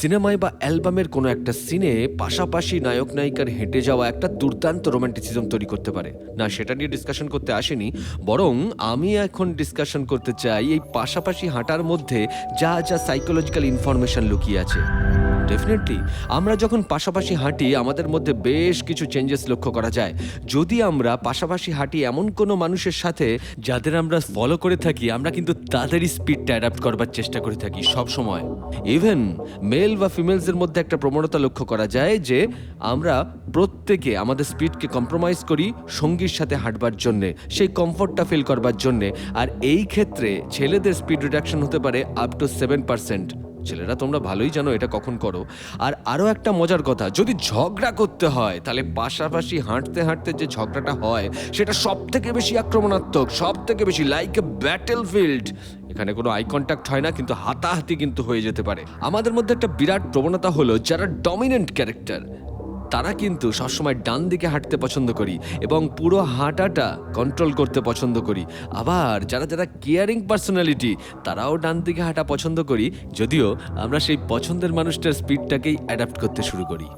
সিনেমায় বা অ্যালবামের কোনো একটা সিনে পাশাপাশি নায়ক নায়িকার হেঁটে যাওয়া একটা দুর্দান্ত রোম্যান্টিসিজম তৈরি করতে পারে। না, সেটা নিয়ে ডিসকাশন করতে আসেনি, বরং আমি এখন ডিসকাশন করতে চাই এই পাশাপাশি হাঁটার মধ্যে যা যা সাইকোলজিক্যাল ইনফরমেশন লুকিয়ে আছে। ডেফিনেটলি আমরা যখন পাশাপাশি হাঁটি, আমাদের মধ্যে বেশ কিছু চেঞ্জেস লক্ষ্য করা যায়। যদি আমরা পাশাপাশি হাঁটি এমন কোনো মানুষের সাথে, যাদের আমরা ফলো করে থাকি, আমরা কিন্তু তাদেরই স্পিডটা অ্যাডাপ্ট করবার চেষ্টা করে থাকি সব সময় ইভেন মেল বা ফিমেলসের মধ্যে একটা প্রবণতা লক্ষ্য করা যায় যে, আমরা প্রত্যেকে আমাদের স্পিডকে কম্প্রোমাইজ করি সঙ্গীর সাথে হাঁটবার জন্যে, সেই কমফর্টটা ফিল করবার জন্যে। আর এই ক্ষেত্রে ছেলেদের স্পিড রিডাকশন হতে পারে আপ টু সেভেন পার্সেন্ট ছেলেরা, তোমরা ভালোই জানো এটা কখন করো। আর আরও একটা মজার কথা, যদি ঝগড়া করতে হয়, তাহলে পাশাপাশি হাঁটতে হাঁটতে যে ঝগড়াটা হয়, সেটা সব থেকে বেশি আক্রমণাত্মক সব থেকে বেশি লাইক এ ব্যাটেল ফিল্ড এখানে কোনো আই কন্ট্যাক্ট হয় না, কিন্তু হাতাহাতি কিন্তু হয়ে যেতে পারে। আমাদের মধ্যে একটা বিরাট প্রবণতা হলো, যারা ডমিনেন্ট ক্যারেক্টার তারা কিন্তু সবসময় ডান দিকে হাঁটতে পছন্দ করি এবং পুরো হাঁটাটা কন্ট্রোল করতে পছন্দ করি। আবার যারা যারা কেয়ারিং পার্সোনালিটি তারাও ডান দিকে হাঁটা পছন্দ করি, যদিও আমরা সেই পছন্দের মানুষটার স্পিডটাকেই অ্যাডাপ্ট করতে শুরু করি।